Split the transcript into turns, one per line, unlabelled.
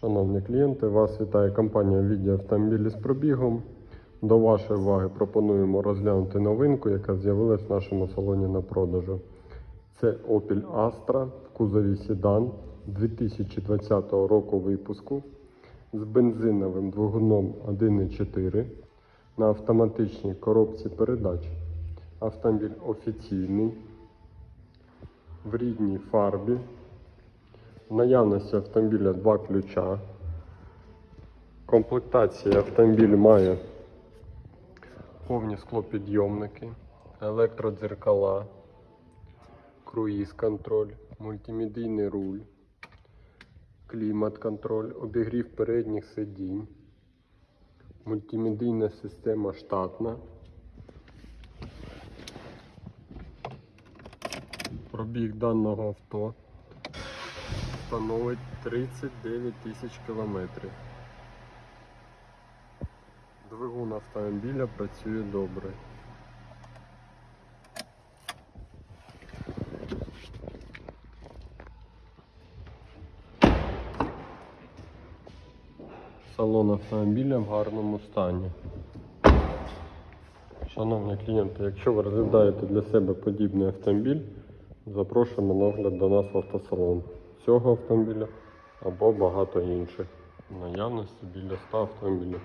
Шановні клієнти, вас вітає компанія Віді автомобілі з пробігом. До вашої уваги пропонуємо розглянути новинку, яка з'явилась в нашому салоні на продажу. Це Opel Astra в кузові Sedan 2020 року випуску з бензиновим двигуном 1.4 на автоматичній коробці передач. Автомобіль офіційний, в рідній фарбі. В наявності автомобіля два ключа. Комплектація автомобіль має повні склопідйомники, електродзеркала, круїз-контроль, мультимедійний руль, клімат-контроль, обігрів передніх сидінь, мультимедійна система штатна. Пробіг даного авто становить 39 тисяч кілометрів. Двигун автомобіля працює добре. Салон автомобіля в гарному стані. Шановні клієнти, якщо ви розглядаєте для себе подібний автомобіль, запрошуємо на огляд до нас в автосалон цього автомобіля або багато інших. Наявності біля 100 автомобілів.